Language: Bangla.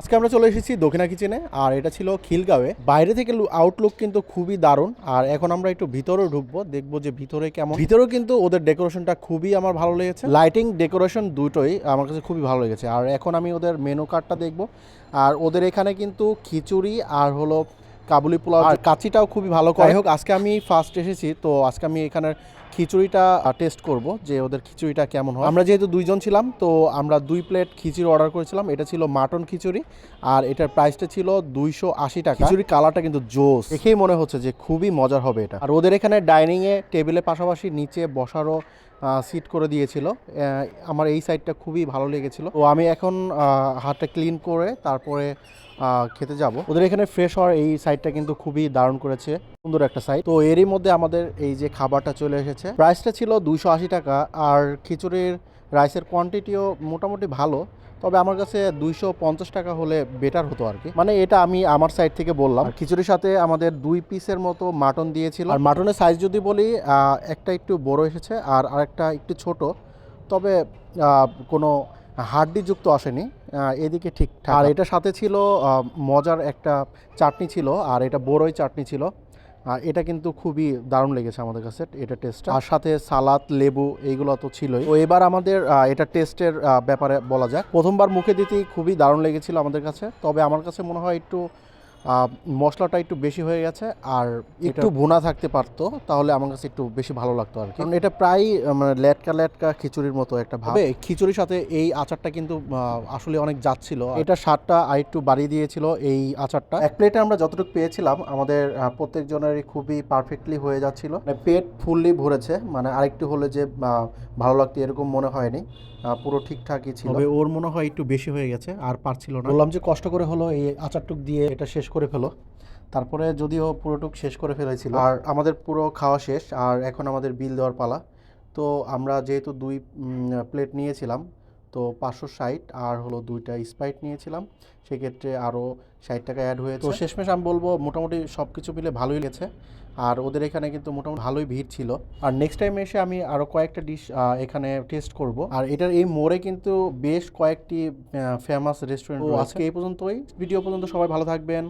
আজকে আমরা চলে এসেছি দক্ষিণা কিচেনে আর এটা ছিল খিলগাঁওয়ে। বাইরে থেকে আউটলুক কিন্তু খুবই দারুণ। আর এখন আমরা একটু ভিতরেও ঢুকবো, দেখব যে ভিতরে কেমন। ভিতরেও কিন্তু ওদের ডেকোরেশনটা খুবই আমার ভালো লেগেছে। লাইটিং ডেকোরেশন দুটোই আমার কাছে খুবই ভালো লেগেছে। আর এখন আমি ওদের মেনু কার্ডটা দেখব। আর ওদের এখানে কিন্তু খিচুড়ি আর হলো কাবুলি পোলাও আর কাচিটাও খুবই ভালো করে। হোক আজকে আমি ফার্স্ট এসেছি তো আজকে আমি এখানের খিচুড়িটা টেস্ট করব যে ওদের খিচুড়িটা কেমন হয়। আমরা যেহেতু দুইজন ছিলাম তো আমরা দুই প্লেট খিচুড়ি অর্ডার করেছিলাম। এটা ছিল মাটন খিচুড়ি আর এটার প্রাইসটা ছিল দুইশো আশি টাকা। খিচুড়ির কালারটা কিন্তু জোস। দেখেই মনে হচ্ছে যে খুবই মজার হবে এটা। আর ওদের এখানে ডাইনিংয়ে টেবিলের পাশাপাশি নিচে বসারও সিট করে দিয়েছিল। আমার এই সাইডটা খুবই ভালো লেগেছিল। তো আমি এখন হাতটা ক্লিন করে তারপরে খেতে যাব। ওদের এখানে ফ্রেশ হওয়ার এই সাইডটা কিন্তু খুবই দারুণ করেছে। সুন্দর একটা সাইড তো এরই মধ্যে আমাদের এই যে খাবারটা চলে এসেছে। প্রাইসটা ছিল দুইশো আশি টাকা আর খিচুড়ির রাইসের কোয়ান্টিটিও মোটামুটি ভালো। তবে আমার কাছে দুইশো পঞ্চাশ টাকা হলে বেটার হতো আর কি। মানে এটা আমি আমার সাইড থেকে বললাম। খিচুড়ির সাথে আমাদের দুই পিসের মতো মাটন দিয়েছিল। আর মাটনের সাইজ যদি বলি একটা একটু বড় এসেছে আর আরেকটা একটু ছোট। তবে কোনো হাড্ডিযুক্ত আসেনি এদিকে ঠিকঠাক আর এটা সাথে ছিল মজার একটা চাটনি ছিল আর এটা বড়ই চাটনি ছিল। আর এটা কিন্তু খুবই দারুণ লেগেছে আমাদের কাছে এটা টেস্ট আর সাথে সালাদ লেবু এইগুলো তো ছিলই। তো এবার আমাদের এটা টেস্টের ব্যাপারে বলা যাক। প্রথমবার মুখে দিতেই খুবই দারুণ লেগেছিল আমাদের কাছে তবে আমার কাছে মনে হয় একটু মশলাটা একটু বেশি হয়ে গেছে আর একটু ভুনা থাকতে পারতো তাহলে আমার কাছে একটু বেশি ভালো লাগতো আর কি। কারণ এটা প্রায় মানে লেটকা লেটকা খিচুড়ির মতো একটা ভাবে। খিচুড়ির সাথে এই আচারটা কিন্তু আসলে অনেক যাচ্ছিল এটা স্বাদটা আর একটু বাড়িয়ে দিয়েছিল এই আচারটা। এক প্লেটে আমরা যতটুকু পেয়েছিলাম আমাদের প্রত্যেকজনেরই খুবই পারফেক্টলি হয়ে যাচ্ছিল। মানে পেট ফুললি ভরেছে মানে আরেকটু হলে যে ভালো লাগতো এরকম মনে হয়নি পুরো ঠিকঠাকই ছিল। ওর মনে হয় একটু বেশি হয়ে গেছে আর পারছিল না। বললাম যে কষ্ট করে হলো এই আচারটুক দিয়ে এটা শেষ করে ফেলো। তারপরে যদিও পুরোটুক শেষ করে ফেলেছিল। আর আমাদের পুরো খাওয়া শেষ আর এখন আমাদের বিল দেওয়ার পালা। তো আমরা যেহেতু দুই প্লেট নিয়েছিলাম তো পাঁচশো ষাট আর হলো দুইটা স্প্রাইট নিয়েছিলাম। সেক্ষেত্রে আরও ষাট টাকা অ্যাড হয়েছে। তো শেষমেশ আমি বলব মোটামুটি সব কিছু মিলে ভালোই গেছে আর ওদের এখানে কিন্তু মোটামুটি ভালোই ভিড় ছিল। আর নেক্সট টাইম এসে আমি আরও কয়েকটা ডিশ এখানে টেস্ট করব। আর এটার এই মোড়ে কিন্তু বেশ কয়েকটি ফেমাস রেস্টুরেন্ট আজকে এই পর্যন্তই। ভিডিও পর্যন্ত সবাই ভালো থাকবেন।